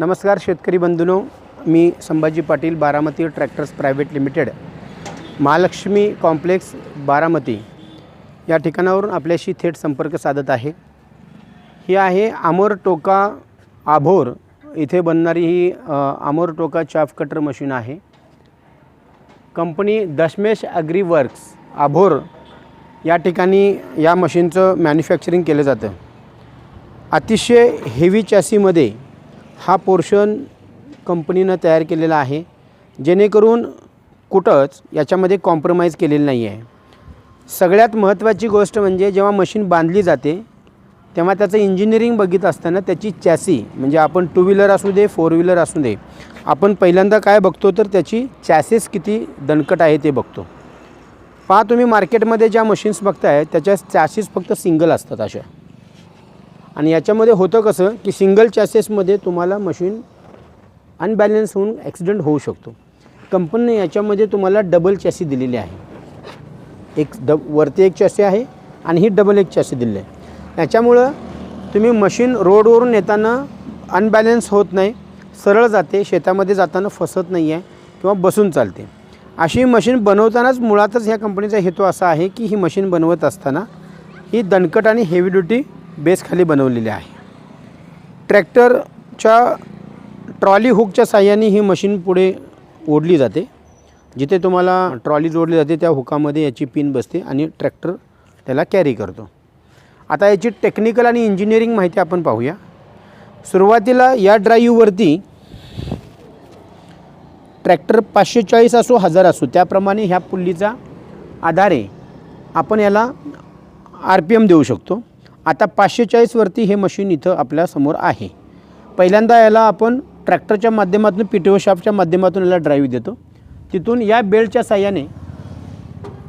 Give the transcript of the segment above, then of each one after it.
नमस्कार शेतकरी बंधूनो मी Sambhaji Patil Baramati tractors private limited Mahalakshmi complex Baramati. या ठिकाणावरून आपल्याशी थेट संपर्क साधत आहे. ही आहे आमोर टोका आभोर. इथे बनणारी ही आमोर टोका चाफ कटर मशीन आहे. Company Dashmesh agri works Abohar. या ठिकाणी या मशीनचं मॅन्युफॅक्चरिंग केलं जातं. अतिशय हेवी चॅसीमध्ये हा पोर्शन कंपनीनं तयार केलेला आहे. जेणेकरून कुठंच याच्यामध्ये कॉम्प्रोमाइज केलेलं नाही आहे सगळ्यात महत्त्वाची गोष्ट म्हणजे जेव्हा मशीन बांधली जाते तेव्हा त्याचं इंजिनिअरिंग बघित असताना त्याची चॅसी म्हणजे आपण टू व्हीलर असू दे फोर व्हीलर असू दे आपण पहिल्यांदा काय बघतो तर त्याची चॅसेस किती दणकट आहे ते बघतो. पहा तुम्ही मार्केटमध्ये ज्या मशीन्स बघताय त्याच्या चॅसेस फक्त सिंगल असतात अशा. आणि याच्यामध्ये होतं कसं की सिंगल चॅसेसमध्ये तुम्हाला मशीन अनबॅलेन्स होऊन ॲक्सिडेंट होऊ शकतो. कंपनीने याच्यामध्ये तुम्हाला डबल चॅसी दिलेली आहे. एक ड वरती एक चॅसी आहे आणि ही डबल एक चॅसी दिलेली आहे. याच्यामुळं तुम्ही मशीन रोडवरून येताना अनबॅलेन्स होत नाही सरळ जाते शेतामध्ये जाताना फसत नाही आहे किंवा बसून चालते. अशी मशीन बनवतानाच मुळातच ह्या कंपनीचा हेतू असा आहे की ही मशीन बनवत असताना ही दणकट आणि हेवी ड्युटी बेसखाली बनवलेली आहे. ट्रॅक्टरच्या ट्रॉली हुकच्या साह्याने ही मशीन पुढे ओढली जाते. जिथे तुम्हाला ट्रॉली जोडली जाते त्या हुकामध्ये याची पिन बसते आणि ट्रॅक्टर त्याला कॅरी करतो. आता याची टेक्निकल आणि इंजिनिअरिंग माहिती आपण पाहूया. सुरुवातीला या ड्राईव्हवरती ट्रॅक्टर पाचशे चाळीस असो हजार असो त्याप्रमाणे ह्या पुल्लीचा आधारे आपण याला आर पी एम देऊ शकतो. आता पाचशे चाळीसवरती हे मशीन इथं आपल्यासमोर आहे. पहिल्यांदा याला आपण ट्रॅक्टरच्या माध्यमातून पी टी ओ शाफ्टच्या माध्यमातून याला ड्राईव्ह देतो. तिथून या बेल्टच्या साह्याने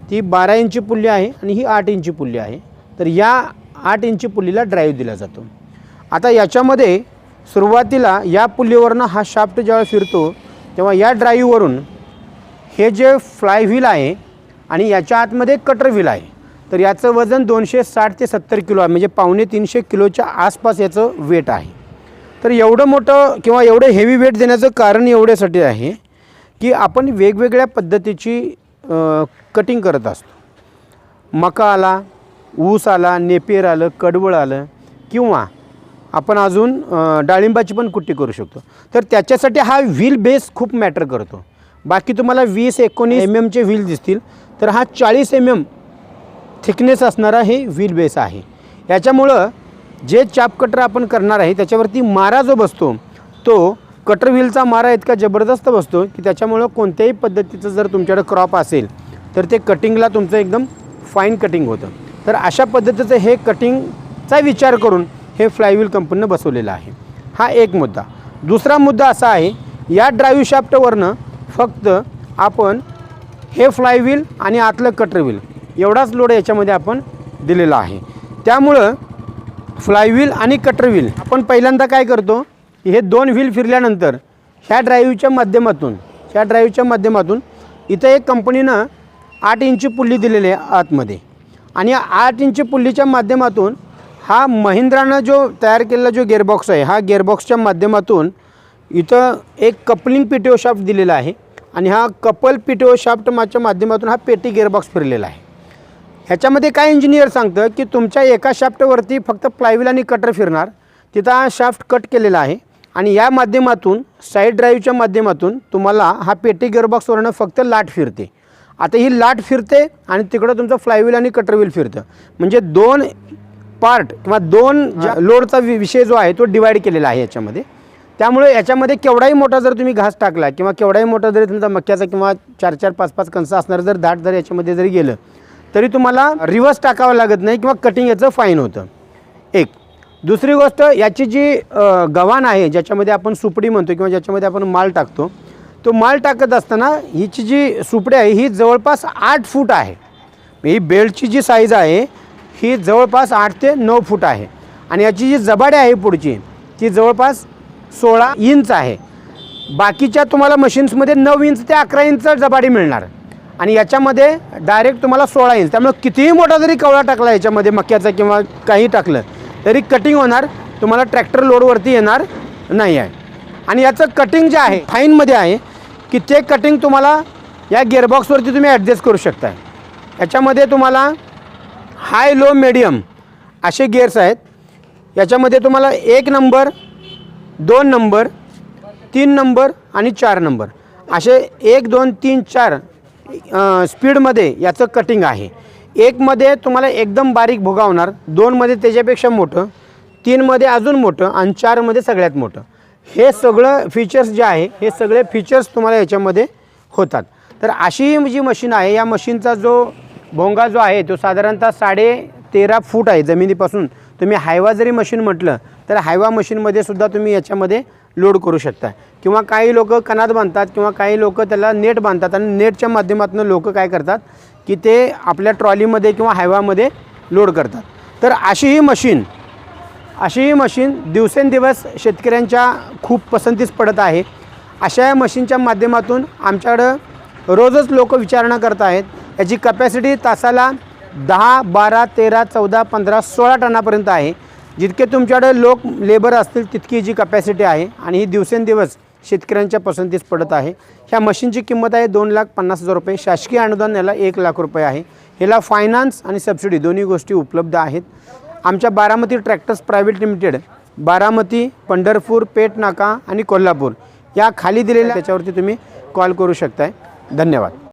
ती बारा इंची पुल्ली आहे आणि ही आठ इंची पुल्ली आहे. तर या आठ इंची पुल्लीला ड्राईव्ह दिला जातो. आता याच्यामध्ये सुरुवातीला या पुल्लीवरनं हा शाफ्ट जेव्हा फिरतो तेव्हा या ड्राईव्हवरून हे जे फ्लाय व्हील आहे आणि याच्या आतमध्ये कटर व्हील आहे तर याचं वजन दोनशे साठ ते सत्तर किलो आहे. म्हणजे पावणे तीनशे किलोच्या आसपास याचं वेट आहे. तर एवढं मोठं किंवा एवढं हेवी वेट देण्याचं कारण एवढ्यासाठी आहे की आपण वेगवेगळ्या पद्धतीची कटिंग करत असतो. मका आला ऊस आला नेपेर आलं कडवळ आलं किंवा आपण अजून डाळिंबाची पण कुट्टी करू शकतो. तर त्याच्यासाठी हा व्हील बेस खूप मॅटर करतो. बाकी तुम्हाला वीस एकोणीस एम एमचे व्हील दिसतील. तर हा चाळीस एम एम थिकनेस असणारा हे व्हील बेस आहे. याच्यामुळं जे चाप कटर आपण करणार आहे त्याच्यावरती मारा जो बसतो तो कटर व्हीलचा मारा इतका जबरदस्त बसतो की त्याच्यामुळं कोणत्याही पद्धतीचं जर तुमच्याकडे क्रॉप असेल तर ते कटिंगला तुमचं एकदम फाईन कटिंग होतं. तर अशा पद्धतीचं हे कटिंगचा विचार करून हे फ्लायव्हील कंपनीनं बसवलेलं आहे. हा एक मुद्दा. दुसरा मुद्दा असा आहे या ड्रायव्ह शाफ्टवरनं फक्त आपण हे फ्लायव्हील आणि आतलं कटर व्हील एवढाच लोड याच्यामध्ये आपण दिलेला आहे. त्यामुळं फ्लायव्हील आणि कटर व्हील आपण पहिल्यांदा काय करतो हे दोन व्हील फिरल्यानंतर ह्या ड्राईव्हच्या माध्यमातून ह्या ड्राईव्हच्या माध्यमातून इथं एक कंपनीनं आठ इंची पुल्ली दिलेली आहे आतमध्ये. आणि या आठ इंची पुल्लीच्या माध्यमातून हा महिंद्रानं जो तयार केलेला जो गेअरबॉक्स आहे हा गेअरबॉक्सच्या माध्यमातून इथं एक coupling P T O shaft दिलेला आहे. आणि हा couple P T O shaft माच्या माध्यमातून हा पेटी गेअरबॉक्स फिरलेला आहे. ह्याच्यामध्ये काय इंजिनियर सांगतं की तुमच्या एका शाफ्टवरती फक्त प्लायव्हील आणि कटर फिरणार. तिथं हा शाफ्ट कट केलेला आहे. आणि या माध्यमातून साईड ड्राईव्हच्या माध्यमातून तुम्हाला हा पेटी गिअरबॉक्सवरनं फक्त लाट फिरते. आता ही लाट फिरते आणि तिकडं तुमचं फ्लायव्हील आणि कटर व्हील फिरतं. म्हणजे दोन पार्ट किंवा दोन लोडचा वि विषय जो आहे तो डिवाईड केलेला आहे याच्यामध्ये त्यामुळे याच्यामध्ये केवढाही मोठा जर तुम्ही घास टाकला किंवा केवढाही मोठा जरी तुमचा मक्याचा किंवा चार चार पाच पाच कणसं असणारं जर दाट जर याच्यामध्ये जरी गेलं तरी तुम्हाला रिवर्स टाकावं लागत नाही किंवा कटिंग याचं फाईन होतं. एक. दुसरी गोष्ट याची जी गव्हाण आहे ज्याच्यामध्ये आपण सुपडी म्हणतो किंवा ज्याच्यामध्ये आपण माल टाकतो तो माल टाकत असताना हिची जी सुपडी आहे ही जवळपास आठ फूट आहे. ही बेल्टची जी साईज आहे ही जवळपास आठ ते नऊ फूट आहे. आणि याची जी जबाडी आहे पुढची ती जवळपास सोळा इंच आहे. बाकीच्या तुम्हाला मशीन्समध्ये नऊ इंच ते अकरा इंच जबाडी मिळणार. आणि याच्यामध्ये डायरेक्ट तुम्हाला सोळा येईल. त्यामुळे कितीही मोठा जरी कवळा टाकला याच्यामध्ये मक्याचा किंवा काही टाकलं तरी कटिंग होणार. तुम्हाला ट्रॅक्टर लोडवरती येणार नाही आहे. आणि याचं कटिंग जे आहे फाईनमध्ये आहे की ते कटिंग तुम्हाला या गिअरबॉक्सवरती तुम्ही ॲडजस्ट करू शकताय. याच्यामध्ये तुम्हाला हाय लो मिडियम असे गिअर्स आहेत. याच्यामध्ये तुम्हाला एक नंबर दोन नंबर तीन नंबर आणि चार नंबर असे एक दोन तीन चार स्पीडमध्ये याचं कटिंग आहे. एकमध्ये तुम्हाला एकदम बारीक भोगावणार दोनमध्ये त्याच्यापेक्षा मोठं तीनमध्ये अजून मोठं आणि चारमध्ये सगळ्यात मोठं. हे सगळं फीचर्स जे आहे हे सगळे फीचर्स तुम्हाला याच्यामध्ये होतात. तर अशी जी मशीन आहे या मशीनचा जो भोंगा जो आहे तो साधारणतः साडे तेरा फूट आहे जमिनीपासून. तुम्ही हायवा जरी मशीन म्हटलं तर हायवा मशीनमध्ये सुद्धा तुम्ही याच्यामध्ये लोड करू शकता किंवा काही लोक कणात बांधतात किंवा काही लोक त्याला नेट बांधतात आणि नेटच्या माध्यमातून लोक काय करतात की ते आपल्या ट्रॉलीमध्ये किंवा हायवामध्ये लोड करतात. तर अशी ही मशीन अशी ही मशीन दिवसेंदिवस शेतकऱ्यांच्या खूप पसंतीस पडत आहे. अशा या मशीनच्या माध्यमातून आमच्याकडं रोजच लोक विचारणा करत आहेत. याची कपॅसिटी तासाला दहा बारा तेरा चौदा पंधरा सोळा टनापर्यंत आहे. जितके तुमच्याकडे लोक लेबर असतील तितकी जी कपॅसिटी आहे आणि ही दिवसेंदिवस शेतकऱ्यांच्या पसंतीस पडत आहे. ह्या मशीनची किंमत आहे दोन लाख पन्नास हजार रुपये. शासकीय अनुदान याला एक लाख रुपये आहे. ह्याला फायनान्स आणि सबसिडी दोन्ही गोष्टी उपलब्ध आहेत. आमच्या Baramati tractors private limited Baramati Pandharpur Peth Naka आणि कोल्हापूर या खाली दिलेल्या त्याच्यावरती तुम्ही कॉल करू शकताय. धन्यवाद.